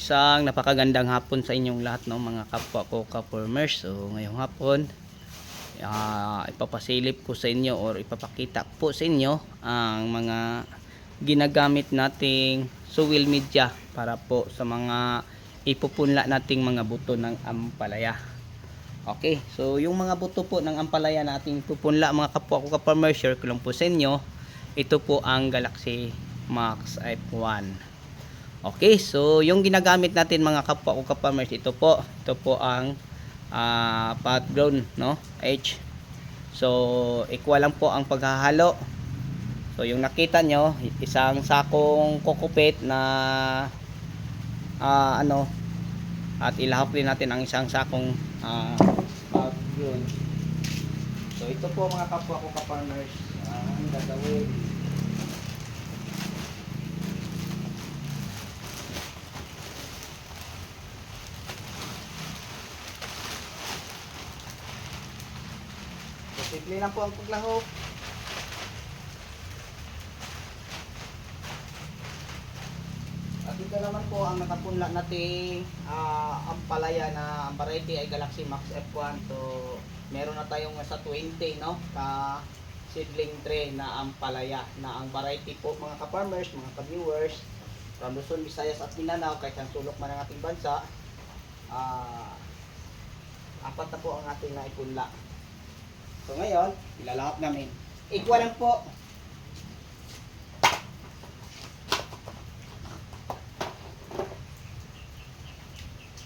Isang napakagandang hapon sa inyong lahat no mga kapwa ko ka-farmers. So ngayong hapon ah, ipapasilip ko sa inyo or ipapakita po sa inyo ang mga ginagamit nating soil media para po sa mga ipupunla nating mga buto ng ampalaya. Okay, so yung mga buto po ng ampalaya nating pupunla mga kapwa ko ka-farmers, share ko lang po sa inyo. Ito po ang Galaxy Max F1. Okay, so yung ginagamit natin mga kapwa ko ka-farmers, ito po, ito po ang ah pot grown, no? H. So, equal lang po ang paghahalo. So, yung nakita nyo, isang sakong kokopet na ah, ano, at ilahok din natin ang isang sakong ah pot grown. So, ito po mga kapwa ko ka-farmers, ah, ang gagawin. Simple lang po ang paglahok. At ito naman po ang nakapunla nating ah, ampalaya na ang variety ay Galaxy Max F1. So, meron na tayong sa 20, no? Ka seedling tray na ampalaya na ang variety po mga ka-farmers, mga ka-viewers from Luzon, Visayas at Mindanao kahit ang sulok man ng ating bansa ah apat na po ang ating naipunla. So ngayon, ilalahap namin. Equal lang po.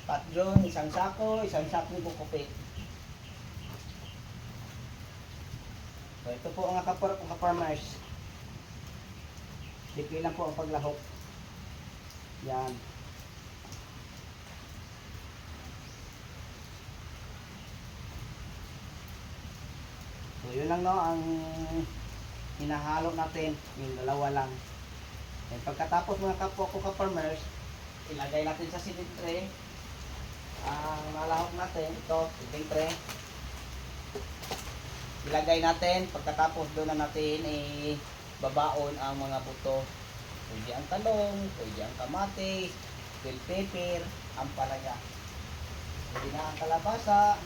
Patron, isang sako, isang sako bukupit. So ito po ang kapar farmers. Dipli lang po ang paglahok. Yan. Yun lang no ang hinahalo natin, yung dalawa lang. And pagkatapos mga kapwa ko ka-farmers, ilagay natin sa seeding tray ang nalahok natin, ito, seeding tray. Ilagay natin, pagkatapos doon na natin i babaon ang mga buto. Pwede ang talong, pwede ang kamatis, bell pepper, ang palaya. Pwede na ang kalabasa,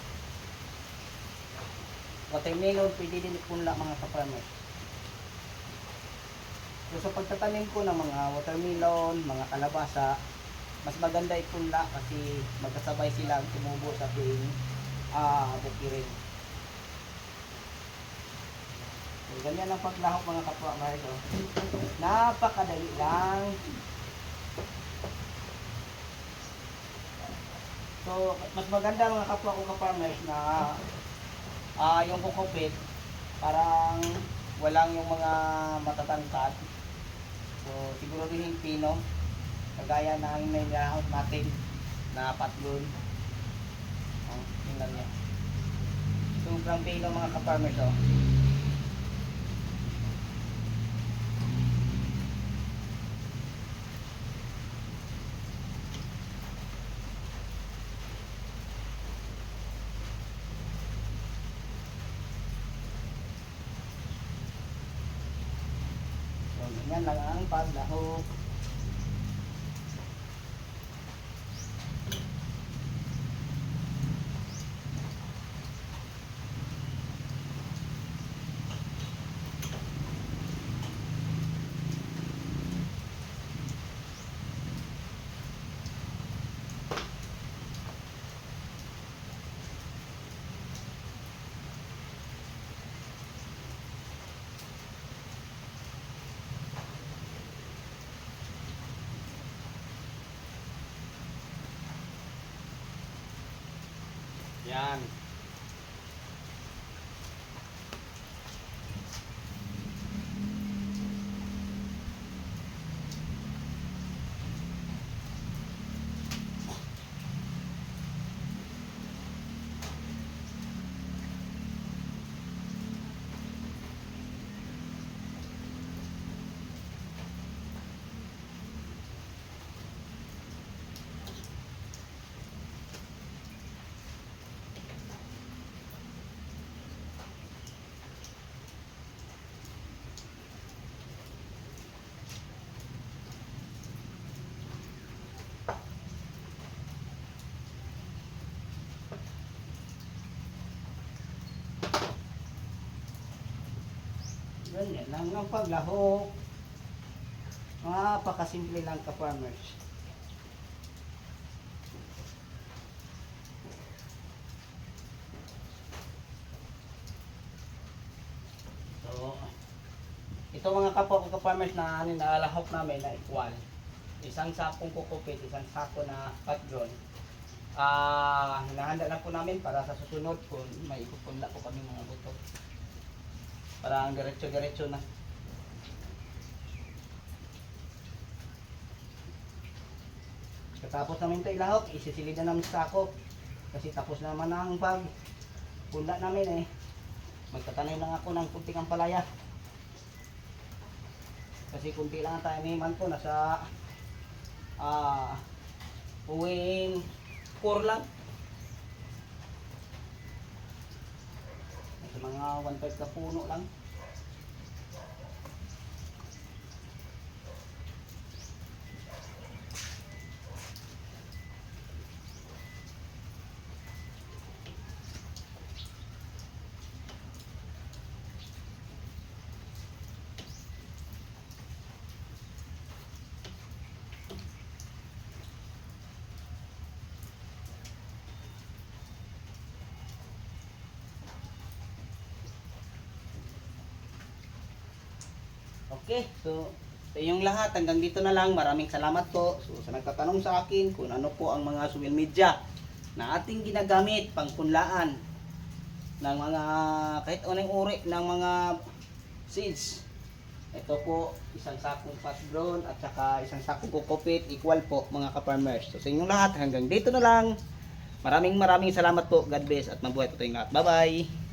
watermelon, pwede din ipunla mga kaparmers. So sa pagtatanim ko ng mga watermelon, mga kalabasa, mas maganda ipunla kasi magkasabay sila ang tumubo sa tuwing ah, bukirin. So, ganyan ang paglahok mga kaparmers. Oh. Napakadali lang. So, mas maganda mga kapwa ko ka-farmers na ah yung kukupit parang walang yung mga matatangkad. So siguro rin yung pino kagaya ng nilahot natin na patlon oh, tingnan niya sobrang pino mga ka-farmers oh. Ganyan lang ang paglahok. Yan. Ganyan lang ang paglahok. Napakasimple lang ka farmers. So, ito mga kapwa ko ka-farmers na nilalahok namin na equal. Isang sakong kukupit, isang sako na patron. Ah, hinahanda na po namin para sa susunod kung may ipupunla po kami mga buto. Para ang diretso-diretso na. Katapos namin ito ilahok, isisilid na namin sa sako. Kasi tapos naman ang pag punla namin eh. Magtatanim lang ako ng kunting ampalaya. Kasi kunti lang ang taniman ko, nasa ah uwing 4 lang. Mga 1.5 na puno lang. Okay, so sa inyong lahat, hanggang dito na lang. Maraming salamat po. So, sa nagtatanong sa akin kung ano po ang mga social media na ating ginagamit pangpunlaan ng mga kahit anong uri ng mga seeds. Ito po, isang sakong fat grown at saka isang sakong kukupit, equal po mga ka-farmers. So sa inyong lahat, hanggang dito na lang. Maraming maraming salamat po. God bless at mabuhay po tayong lahat. Bye-bye!